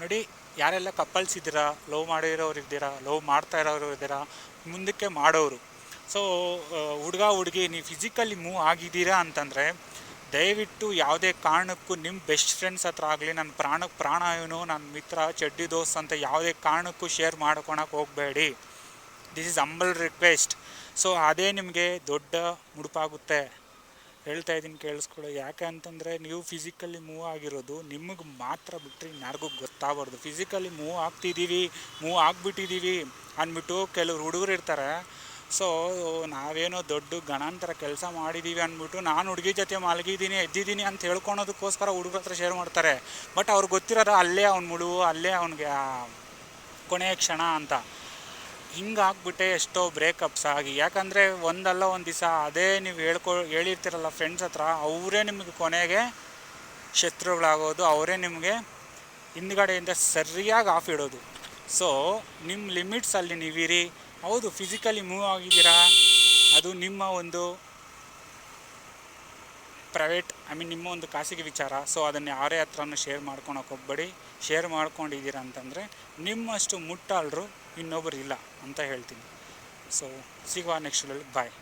ನೋಡಿ, ಯಾರೆಲ್ಲ ಕಪಲ್ಸ್ ಇದ್ದೀರಾ ಲವ್ ಮಾಡಿರೋರು ಇದ್ದೀರಾ, ಲವ್ ಮಾಡ್ತಾ ಇರೋರು ಇದ್ದೀರಾ, ಮುಂದಕ್ಕೆ ಮಾಡೋರು. ಸೊ ಹುಡುಗ, ಹುಡುಗಿ, ನೀವು ಫಿಸಿಕಲಿ ಮೂವ್ ಆಗಿದ್ದೀರಾ ಅಂತಂದರೆ, ದಯವಿಟ್ಟು ಯಾವುದೇ ಕಾರಣಕ್ಕೂ ನಿಮ್ಮ ಬೆಸ್ಟ್ ಫ್ರೆಂಡ್ಸ್ ಹತ್ರ ಆಗಲಿ ನನ್ನ ಪ್ರಾಣಕ್ಕೆ ಪ್ರಾಣ ಏನು ನನ್ನ ಮಿತ್ರ, ಚಡ್ಡಿ ದೋಸ್ತ್ ಅಂತ ಯಾವುದೇ ಕಾರಣಕ್ಕೂ ಶೇರ್ ಮಾಡ್ಕೊಳಕ್ಕೆ ಹೋಗಬೇಡಿ. This is humble request so ಅದೇ ನಿಮಗೆ ದೊಡ್ಡ ಮುಡುಪಾಗುತ್ತೆ. ಹೇಳ್ತಾ ಇದ್ದೀನಿ ಕೇಳಿಸ್ಕೊಳ್ಳಿ. ಯಾಕೆ ಅಂತಂದರೆ ನೀವು ಫಿಸಿಕಲಿ ಮೂವ್ ಆಗಿರೋದು ನಿಮಗೆ ಮಾತ್ರ ಬಿಟ್ಟರೆ ಯಾರಿಗೂ ಗೊತ್ತಾಗಬಾರ್ದು ಫಿಸಿಕಲಿ ಮೂವ್ ಆಗ್ತಿದ್ದೀವಿ ಮೂವ್ ಆಗಿಬಿಟ್ಟಿದ್ದೀವಿ ಅಂದ್ಬಿಟ್ಟು ಕೆಲವ್ರು ಹುಡುಗರು ಇರ್ತಾರೆ. ಸೊ ನಾವೇನೋ ದೊಡ್ಡ ಗಣಾಂತರ ಕೆಲಸ ಮಾಡಿದ್ದೀವಿ ಅಂದ್ಬಿಟ್ಟು ನಾನು ಹುಡುಗಿ ಜೊತೆ ಮಲಗಿದ್ದೀನಿ, ಎದ್ದಿದ್ದೀನಿ ಅಂತ ಹೇಳ್ಕೊಳೋದಕ್ಕೋಸ್ಕರ ಹುಡುಗರ ಹತ್ರ ಶೇರ್ ಮಾಡ್ತಾರೆ. ಬಟ್ ಅವ್ರಿಗೆ ಗೊತ್ತಿರೋದು ಅಲ್ಲೇ ಅವ್ನ ಮುಳುವು ಅಲ್ಲೇ ಅವನಿಗೆ ಕೊನೆಯ ಕ್ಷಣ ಅಂತ. ಹಿಂಗಾಗ್ಬಿಟ್ಟೆ ಎಷ್ಟೋ ಬ್ರೇಕಪ್ಸ್ ಆಗಿ. ಯಾಕಂದರೆ ಒಂದಲ್ಲ ಒಂದು ದಿವಸ ಅದೇ ನೀವು ಹೇಳ್ಕೊ, ಹೇಳಿರ್ತೀರಲ್ಲ ಫ್ರೆಂಡ್ಸ್ ಹತ್ರ, ಅವರೇ ನಿಮಗೆ ಕೊನೆಗೆ ಶತ್ರುಗಳಾಗೋದು, ಅವರೇ ನಿಮಗೆ ಹಿಂದ್ಗಡೆಯಿಂದ ಸರಿಯಾಗಿ ಆಫ್ ಇಡೋದು. ಸೊ ನಿಮ್ಮ ಲಿಮಿಟ್ಸಲ್ಲಿ ನೀವಿರಿ. ಹೌದು ಫಿಸಿಕಲಿ ಮೂವ್ ಆಗಿದ್ದೀರಾ? ಅದು ನಿಮ್ಮ ಒಂದು ಪ್ರೈವೇಟ್ ಐ ಮೀನ್ ನಿಮ್ಮ ಒಂದು ಖಾಸಗಿ ವಿಚಾರ ಸೊ ಅದನ್ನು ಯಾರೇ ಹತ್ರನೂ ಶೇರ್ ಮಾಡ್ಕೊಳಕ್ಕೆ ಹೋಗ್ಬೇಡಿ. ಶೇರ್ ಮಾಡ್ಕೊಂಡಿದ್ದೀರ ಅಂತಂದರೆ, ನಿಮ್ಮಷ್ಟು ಮುಟ್ಟಾಳರು ಇನ್ನೊಬ್ಬರು ಇಲ್ಲ ಅಂತ ಹೇಳ್ತೀನಿ. ಸೊ ಸಿಗುವ ನೆಕ್ಸ್ಟ್ ಬಾಯ್